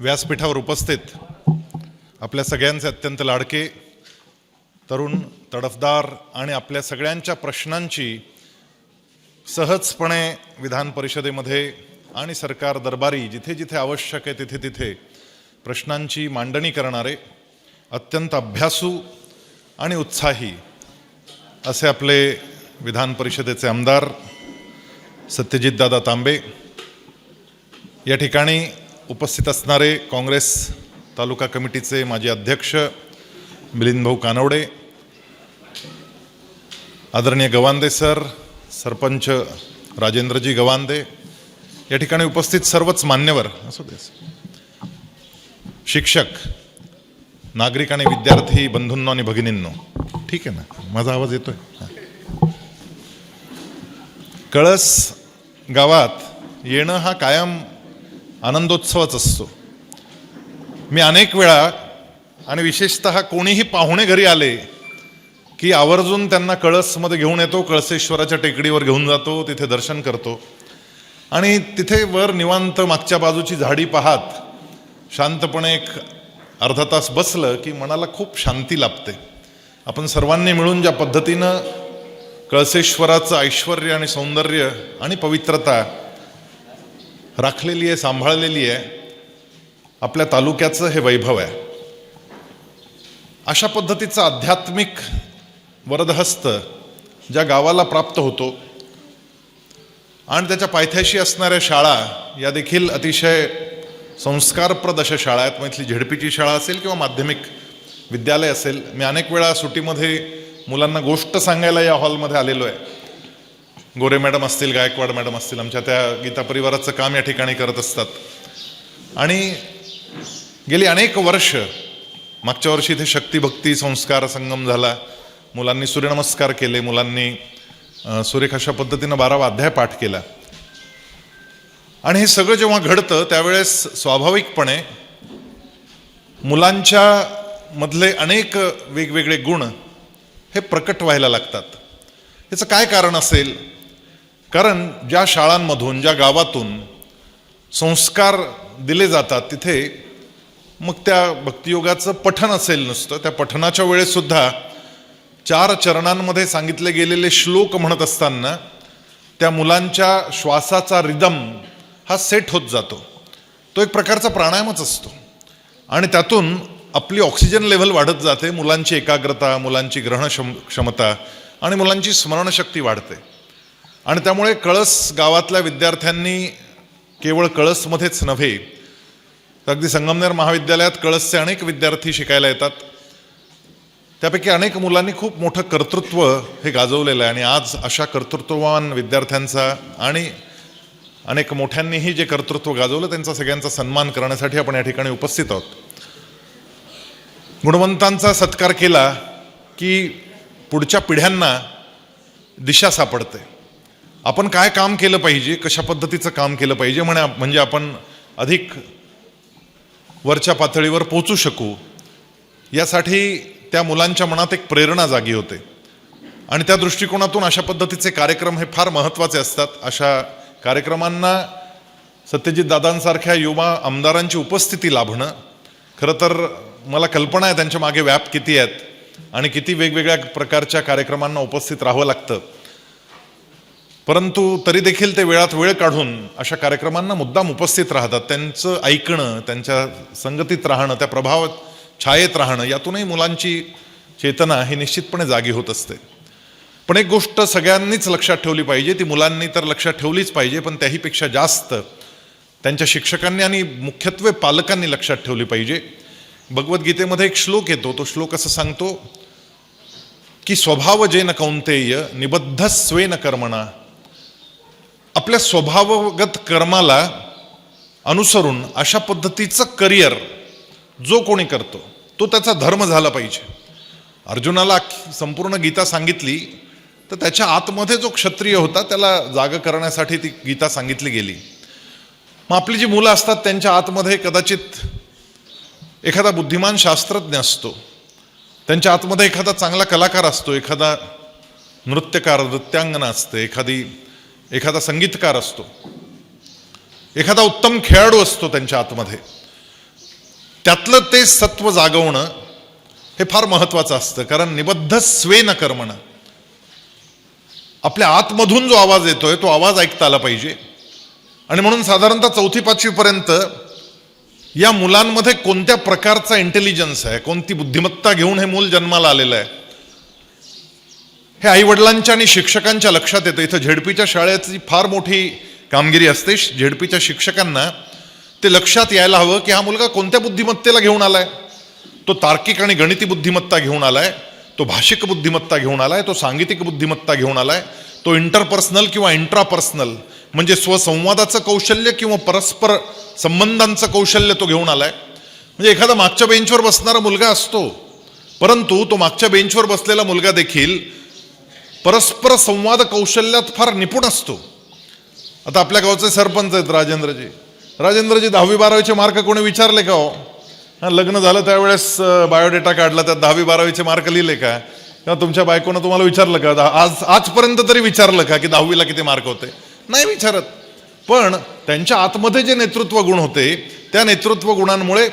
व्यासपीठावर उपस्थित आपल्या सगळ्यांचे अत्यंत लाडके तरुण तडफदार आणि आपल्या सगळ्यांच्या प्रश्नांची सहजपणे विधान परिषदेमध्ये आणि सरकार दरबारी जिथे जिथे आवश्यक आहे तिथे तिथे प्रश्नांची मांडणी करणारे अत्यंत अभ्यासू आणि उत्साही असे आपले विधान परिषदेचे आमदार सत्यजितदादा तांबे. या ठिकाणी उपस्थित असणारे काँग्रेस तालुका कमिटीचे माजी अध्यक्ष मिलिंद भाऊ कानवडे आदरणीय गवांदे सर सरपंच राजेंद्रजी गवांदे या ठिकाणी उपस्थित सर्वच मान्यवर असू दे. शिक्षक नागरिक आणि विद्यार्थी बंधूंनो आणि भगिनींनो. ठीक आहे ना? माझा आवाज येतोय? हा. कळस गावात येणं हा कायम आनंदोत्सवच असतो. मी अनेक वेळा आणि विशेषत कोणीही पाहुणे घरी आले की आवर्जून त्यांना कळसमध्ये घेऊन येतो कळसेश्वराच्या टेकडीवर घेऊन जातो तिथे दर्शन करतो. आणि तिथे वर निवांत मागच्या बाजूची झाडी पाहात शांतपणे एक अर्धा तास बसलं की मनाला खूप शांती लाभते. आपण सर्वांनी मिळून ज्या पद्धतीनं कळसेश्वराचं ऐश्वर आणि सौंदर्य आणि पवित्रता राखलेली आहे सांभाळलेली आहे. आपल्या तालुक्याचं हे वैभव आहे. अशा पद्धतीचा आध्यात्मिक वरदहस्त ज्या गावाला प्राप्त होतो आणि त्याच्या पायथ्याशी असणाऱ्या शाळा या देखील अतिशय संस्कारप्रद अशा शाळा आहेत. मग इथली झेडपीची शाळा असेल किंवा माध्यमिक विद्यालय असेल. मी अनेक वेळा सुट्टीमध्ये मुलांना गोष्ट सांगायला या हॉलमध्ये आलेलो आहे. गोरे मॅडम असतील गायकवाड मॅडम असतील आमच्या त्या गीता परिवाराचं काम या ठिकाणी करत असतात. आणि गेली अनेक वर्ष मागच्या वर्षी इथे शक्तिभक्ती संस्कार संगम झाला. मुलांनी सूर्यनमस्कार केले मुलांनी अ, सुरेख अशा पद्धतीनं बारावा अध्याय पाठ केला. आणि हे सगळं जेव्हा घडतं त्यावेळेस स्वाभाविकपणे मुलांच्या मधले अनेक वेगवेगळे गुण हे प्रकट व्हायला लागतात. याचं काय कारण असेल? कारण ज्या शाळांमधून ज्या गावातून संस्कार दिले जातात तिथे मग त्या भक्तियोगाचं पठण असेल नुसतं. त्या पठणाच्या वेळेसुद्धा चार चरणांमध्ये सांगितले गेलेले श्लोक म्हणत असताना त्या मुलांच्या श्वासाचा रिदम हा सेट होत जातो. तो एक प्रकारचा प्राणायामच असतो. आणि त्यातून आपली ऑक्सिजन लेव्हल वाढत जाते मुलांची एकाग्रता मुलांची ग्रहण क्षम क्षमता आणि मुलांची स्मरणशक्ती वाढते. आणि त्यामुळे कळस गावातल्या विद्यार्थ्यांनी केवळ कळसमध्येच नव्हे तर अगदी संगमनेर महाविद्यालयात कळसचे अनेक विद्यार्थी शिकायला येतात. त्यापैकी अनेक मुलांनी खूप मोठं कर्तृत्व हे गाजवलेलं आहे आणि आज अशा कर्तृत्ववान विद्यार्थ्यांचा आणि अनेक मोठ्यांनीही जे कर्तृत्व गाजवलं त्यांचा सगळ्यांचा सन्मान करण्यासाठी आपण या ठिकाणी उपस्थित आहोत. गुणवंतांचा सत्कार केला की पुढच्या पिढ्यांना दिशा सापडते. आपण काय काम केलं पाहिजे कशा पद्धतीचं काम केलं पाहिजे म्हणे म्हणजे आपण अधिक वरच्या पातळीवर पोचू शकू. यासाठी त्या मुलांच्या मनात एक प्रेरणा जागी होते. आणि त्या दृष्टिकोनातून अशा पद्धतीचे कार्यक्रम हे फार महत्त्वाचे असतात. अशा कार्यक्रमांना सत्यजित दादांसारख्या युवा आमदारांची उपस्थिती लाभणं खरं तर मला कल्पना आहे त्यांच्या मागे व्याप किती आहेत आणि किती वेगवेगळ्या प्रकारच्या कार्यक्रमांना उपस्थित राहावं लागतं. परंतु तरी देखील ते वेळात वेळ काढून अशा कार्यक्रमांना मुद्दाम उपस्थित राहतात. त्यांचं ऐकणं त्यांच्या संगतीत राहणं त्या प्रभाव छायेत राहणं यातूनही मुलांची चेतना ही निश्चितपणे जागी होत असते. पण एक गोष्ट सगळ्यांनीच लक्षात ठेवली पाहिजे ती मुलांनी तर लक्षात ठेवलीच पाहिजे पण त्याहीपेक्षा जास्त त्यांच्या शिक्षकांनी आणि मुख्यत्वे पालकांनी लक्षात ठेवली पाहिजे. भगवद्गीतेमध्ये एक श्लोक येतो तो श्लोक असं सांगतो की स्वभाव जे न कौंतेय निबद्ध स्वेन कर्मणा आपल्या स्वभावगत कर्माला अनुसरून अशा पद्धतीचं करिअर जो कोणी करतो तो त्याचा धर्म झाला पाहिजे. अर्जुनाला संपूर्ण गीता सांगितली तर त्याच्या आतमध्ये जो क्षत्रिय होता त्याला जाग करण्यासाठी ती गीता सांगितली गेली. मग आपली जी मुलं असतात त्यांच्या आतमध्ये कदाचित एखादा बुद्धिमान शास्त्रज्ञ असतो. त्यांच्या आतमध्ये एखादा चांगला कलाकार असतो एखादा नृत्यकार नृत्यांगना असते एखादी एखादा संगीतकार असतो. एखादा उत्तम खेळाडू असतो त्यांच्या आतमध्ये. त्यातलं ते सत्व जागवणं हे फार महत्वाचं असतं. कारण निबद्ध स्वेन कर्मणं. आपल्या आतमधून जो आवाज येतोय तो आवाज ऐकता आला पाहिजे. आणि म्हणून साधारणतः चौथी पाचवीपर्यंत या मुलांमध्ये कोणत्या प्रकारचा इंटेलिजन्स आहे कोणती बुद्धिमत्ता घेऊन हे मूल जन्माला आलेलं आहे हे आईवडिलांच्या आणि शिक्षकांच्या लक्षात येतं. इथं झेडपीच्या शाळेची फार मोठी कामगिरी असते. झेडपीच्या शिक्षकांना ते लक्षात यायला हवं की हा मुलगा कोणत्या बुद्धिमत्तेला घेऊन आलाय? तो तार्किक आणि गणिती बुद्धिमत्ता घेऊन आलाय तो भाषिक बुद्धिमत्ता घेऊन आलाय तो सांगीतिक बुद्धिमत्ता घेऊन आलाय तो इंटरपर्सनल किंवा इंट्रापर्सनल म्हणजे स्वसंवादाचं कौशल्य किंवा परस्पर संबंधांचं कौशल्य तो घेऊन आलाय. म्हणजे एखादा मागच्या बेंचवर बसणारा मुलगा असतो परंतु तो मागच्या बेंचवर बसलेला मुलगा देखील परस्पर संवाद कौशल्यात फार निपुण असतो. आता आपल्या गावचे सरपंच आहेत राजेंद्रजी. राजेंद्रजी दहावी बारावीचे मार्क कोणी विचारले का हो? हा लग्न झालं त्यावेळेस बायोडेटा काढला त्यात दहावी बारावीचे मार्क लिहिले का? किंवा तुमच्या बायकोनं तुम्हाला विचारलं का? दहा- आज आजपर्यंत तरी विचारलं का की दहावीला किती मार्क होते? नाही विचारत. पण त्यांच्या आतमध्ये जे नेतृत्व गुण होते त्या नेतृत्व गुणांमुळे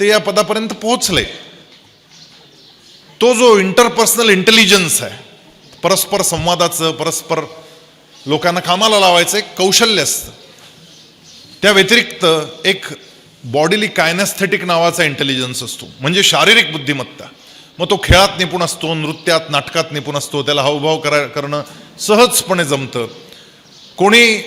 ते या पदापर्यंत पोहोचले. तो जो इंटरपर्सनल इंटेलिजन्स आहे परस्पर संवादाचं परस्पर लोकांना कामाला लावायचं एक कौशल्य असतं. त्या व्यतिरिक्त एक बॉडीली कायनॅस्थेटिक नावाचा इंटेलिजन्स असतो. म्हणजे शारीरिक बुद्धिमत्ता. मग तो खेळात निपुण असतो नृत्यात नाटकात निपुण असतो त्याला हावभाव करा करणं सहजपणे जमतं. कोणी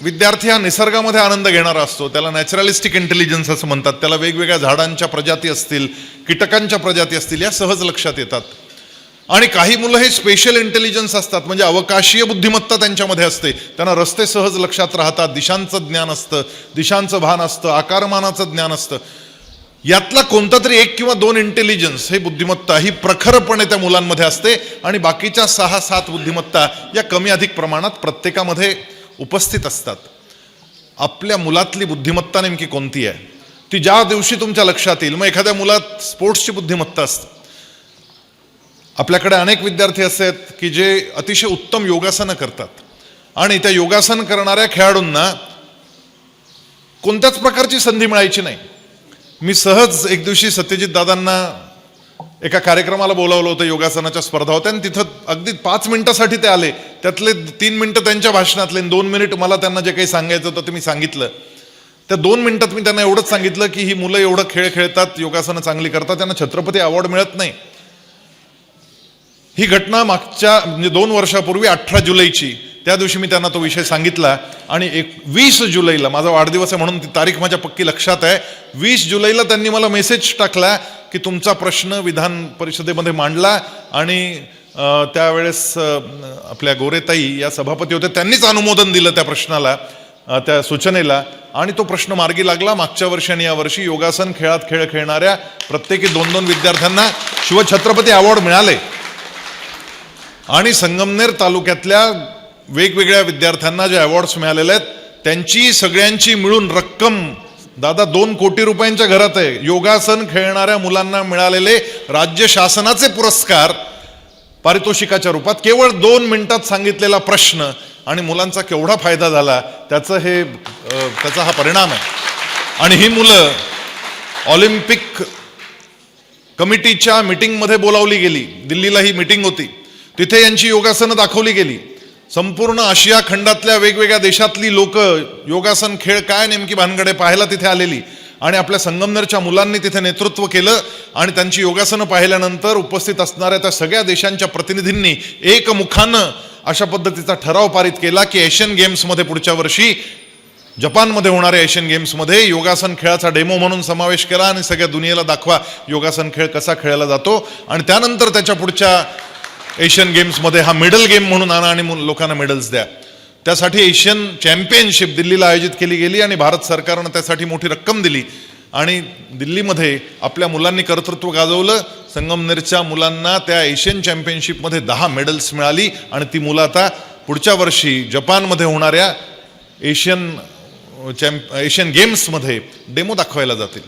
विद्यार्थी हा निसर्गामध्ये आनंद घेणारा असतो त्याला नॅचरलिस्टिक इंटेलिजन्स असं म्हणतात. त्याला वेगवेगळ्या झाडांच्या प्रजाती असतील कीटकांच्या प्रजाती असतील या सहज लक्षात येतात. आणि काही मुलं हे स्पेशल इंटेलिजन्स असतात म्हणजे अवकाशीय बुद्धिमत्ता त्यांच्यामध्ये असते. त्यांना रस्ते सहज लक्षात राहतात दिशांचं ज्ञान असतं दिशांचं भान असतं आकारमानाचं ज्ञान असतं. यातला कोणता तरी एक किंवा दोन इंटेलिजन्स हे बुद्धिमत्ता ही प्रखरपणे त्या मुलांमध्ये असते आणि बाकीच्या सहा सात बुद्धिमत्ता या कमी अधिक प्रमाणात प्रत्येकामध्ये उपस्थित असतात. आपल्या मुलातली बुद्धिमत्ता नेमकी कोणती आहे? ती ज्या दिवशी तुमच्या लक्षात येईल मग एखाद्या मुलात स्पोर्ट्सची बुद्धिमत्ता असते. आपल्याकडे अनेक विद्यार्थी असे आहेत की जे अतिशय उत्तम योगासनं करतात. आणि त्या योगासन करणाऱ्या खेळाडूंना कोणत्याच प्रकारची संधी मिळायची नाही. मी सहज एक दिवशी सत्यजित दादांना एका कार्यक्रमाला बोलावलं होतं योगासनाच्या स्पर्धा होत्या. आणि तिथं अगदी पाच मिनिटासाठी ते आले. त्यातले तीन मिनटं त्यांच्या भाषणातले आणि दोन मिनिट मला त्यांना जे काही सांगायचं होतं ते मी सांगितलं. त्या दोन मिनिटात मी त्यांना एवढंच सांगितलं की ही मुलं एवढं खेळ खेळतात योगासनं चांगली करतात त्यांना छत्रपती अवॉर्ड मिळत नाही. ही घटना मागच्या म्हणजे दोन वर्षापूर्वी अठरा जुलैची. त्या दिवशी मी त्यांना तो विषय सांगितला आणि एक वीस जुलैला माझा वाढदिवस आहे म्हणून ती तारीख माझ्या पक्की लक्षात आहे. वीस जुलैला त्यांनी मला मेसेज टाकला की तुमचा प्रश्न विधान परिषदेमध्ये मांडला आणि त्यावेळेस आपल्या गोरेताई या सभापती होत्या त्यांनीच अनुमोदन दिलं त्या प्रश्नाला त्या सूचनेला. आणि तो प्रश्न मार्गी लागला. मागच्या वर्षी आणि या वर्षी योगासन खेळात खेळ खेळणाऱ्या प्रत्येकी दोन दोन विद्यार्थ्यांना शिवछत्रपती अवॉर्ड मिळाले. आणि संगमनेर तालुक्यातल्या वेगवेगळ्या विद्यार्थ्यांना जे अवॉर्ड्स मिळालेले आहेत त्यांची सगळ्यांची मिळून रक्कम दादा दोन कोटी रुपयांच्या घरात आहे. योगासन खेळणाऱ्या मुलांना मिळालेले राज्य शासनाचे पुरस्कार पारितोषिकाच्या रूपात केवळ दोन मिनिटात सांगितलेला प्रश्न आणि मुलांचा केवढा फायदा झाला त्याचं हे त्याचा हा परिणाम आहे. आणि ही मुलं ऑलिम्पिक कमिटीच्या मिटिंगमध्ये बोलावली गेली. दिल्लीला ही मिटिंग होती. तिथे यांची योगासनं दाखवली गेली. संपूर्ण आशिया खंडातल्या वेगवेगळ्या देशातली लोक योगासन खेळ काय नेमकी भानगडे पाहायला तिथे आलेली आणि आपल्या संगमनेरच्या मुलांनी तिथे नेतृत्व केलं आणि त्यांची योगासनं पाहिल्यानंतर उपस्थित असणाऱ्या त्या सगळ्या देशांच्या प्रतिनिधींनी एकमुखानं अशा पद्धतीचा ठराव पारित केला की एशियन गेम्समध्ये पुढच्या वर्षी जपानमध्ये होणाऱ्या एशियन गेम्समध्ये योगासन खेळाचा डेमो म्हणून समावेश केला आणि सगळ्या दुनियेला दाखवा योगासन खेळ कसा खेळला जातो. आणि त्यानंतर त्याच्या पुढच्या एशियन गेम्समध्ये हा मेडल गेम म्हणून आणा आणि मु- लोकांना मेडल्स द्या. त्यासाठी एशियन चॅम्पियनशिप दिल्लीला आयोजित केली गेली आणि भारत सरकारनं त्यासाठी मोठी रक्कम दिली. आणि दिल्लीमध्ये आपल्या मुलांनी कर्तृत्व गाजवलं. संगमनेरच्या मुलांना त्या एशियन चॅम्पियनशिपमध्ये दहा मेडल्स मिळाली आणि ती मुलं आता पुढच्या वर्षी जपानमध्ये होणाऱ्या एशियन चॅम्प एशियन गेम्समध्ये डेमो दाखवायला जातील.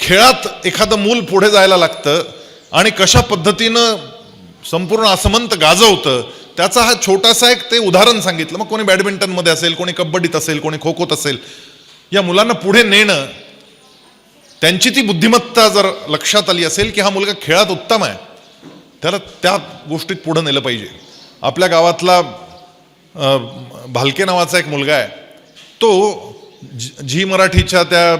खेळात एखादं मूल पुढे जायला लागतं आणि कशा पद्धतीनं संपूर्ण असमंत गाजवतं. त्याचा हा छोटासा एक ते उदाहरण सांगितलं. मग कोणी बॅडमिंटनमध्ये असेल कोणी कबड्डीत असेल कोणी खो खोत असेल. या मुलांना पुढे नेणं त्यांची ती बुद्धिमत्ता जर लक्षात आली असेल की हा मुलगा खेळात उत्तम आहे त्याला त्या गोष्टीत पुढं नेलं पाहिजे. आपल्या गावातला भालके नावाचा एक मुलगा आहे. तो झी- मराठीच्या त्या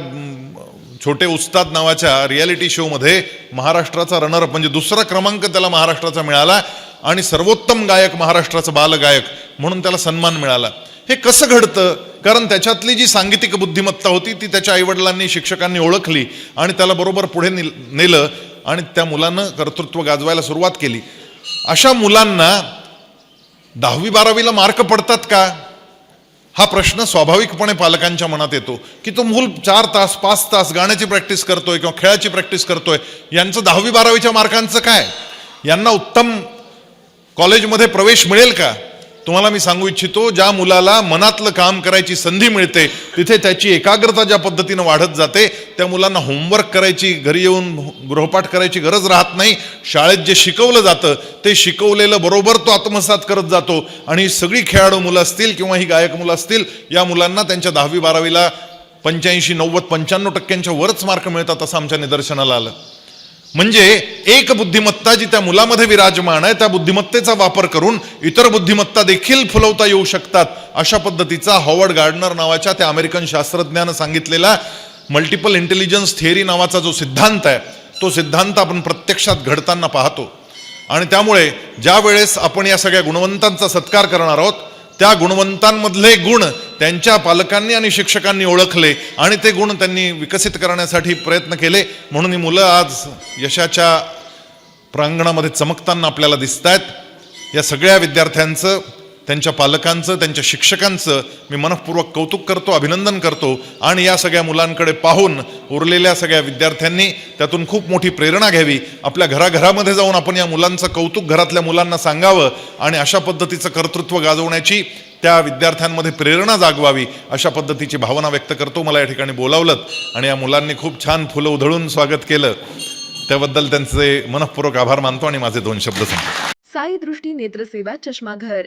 छोटे उस्ताद नावाच्या रियालिटी शोमध्ये महाराष्ट्राचा रनरअप म्हणजे दुसरा क्रमांक त्याला महाराष्ट्राचा मिळाला आणि सर्वोत्तम गायक महाराष्ट्राचा बालगायक म्हणून त्याला सन्मान मिळाला. हे कसं घडतं? कारण त्याच्यातली जी सांगीतिक बुद्धिमत्ता होती ती त्याच्या आईवडिलांनी शिक्षकांनी ओळखली आणि त्याला बरोबर पुढे नेलं आणि त्या मुलानं कर्तृत्व गाजवायला सुरुवात केली. अशा मुलांना दहावी बारावीला मार्क पडतात का? हा प्रश्न स्वाभाविकपणे पालकांच्या मनात येतो की तो मूल चार तास पाच तास गाण्याची प्रॅक्टिस करतोय किंवा खेळाची प्रॅक्टिस करतोय यांचं दहावी बारावीच्या मार्कांचं काय? यांना उत्तम कॉलेजमध्ये प्रवेश मिळेल का? तुम्हाला मी सांगू इच्छितो ज्या मुलाला मनातलं काम करायची संधी मिळते तिथे त्याची एकाग्रता ज्या पद्धतीनं वाढत जाते त्या मुलांना होमवर्क करायची घरी येऊन गृहपाठ करायची गरज राहत नाही. शाळेत जे शिकवलं जातं ते शिकवलेलं बरोबर तो आत्मसात करत जातो. आणि सगळी खेळाडू मुलं असतील किंवा ही गायक मुलं असतील या मुलांना त्यांच्या दहावी बारावीला पंच्याऐंशी नव्वद पंच्याण्णव टक्क्यांच्या वरच मार्क मिळतात असं आमच्या निदर्शनाला आलं. म्हणजे एक बुद्धिमत्ता जी त्या मुलामध्ये विराजमान आहे त्या बुद्धिमत्तेचा वापर करून इतर बुद्धिमत्ता देखील फुलवता येऊ शकतात. अशा पद्धतीचा हॉवर्ड गार्डनर नावाच्या त्या अमेरिकन शास्त्रज्ञानं सांगितलेला मल्टिपल इंटेलिजन्स थिअरी नावाचा जो सिद्धांत आहे तो सिद्धांत आपण प्रत्यक्षात घडताना पाहतो. आणि त्यामुळे ज्या वेळेस आपण या सगळ्या गुणवंतांचा सत्कार करणार आहोत त्या गुणवंतांमधले गुण त्यांच्या पालकांनी आणि शिक्षकांनी ओळखले आणि ते गुण त्यांनी विकसित करण्यासाठी प्रयत्न केले. म्हणून ही मुलं आज यशाच्या प्रांगणामध्ये चमकताना आपल्याला दिसत आहेत या सगळ्या विद्यार्थ्यांचं त्यांच्या पालकांचं त्यांच्या शिक्षकांचं मी मनपूर्वक कौतुक करतो अभिनंदन करतो आणि या सगळ्या मुलांकडे पाहून उरलेल्या सगळ्या विद्यार्थ्यांनी त्यातून खूप मोठी प्रेरणा घ्यावी. आपल्या घराघरामध्ये जाऊन आपण या मुलांचं कौतुक घरातल्या मुलांना सांगावं आणि अशा पद्धतीचं कर्तृत्व गाजवण्याची त्या विद्यार्थ्यांमध्ये प्रेरणा जागवावी अशा पद्धतीची भावना व्यक्त करतो. मला या ठिकाणी बोलावलं आणि या मुलांनी खूप छान फुलं उधळून स्वागत केलं. त्याबद्दल त्यांचे मनपूर्वक आभार मानतो आणि माझे दोन शब्द सांगतो. साई दृष्टी नेत्रसेवा चष्माघर.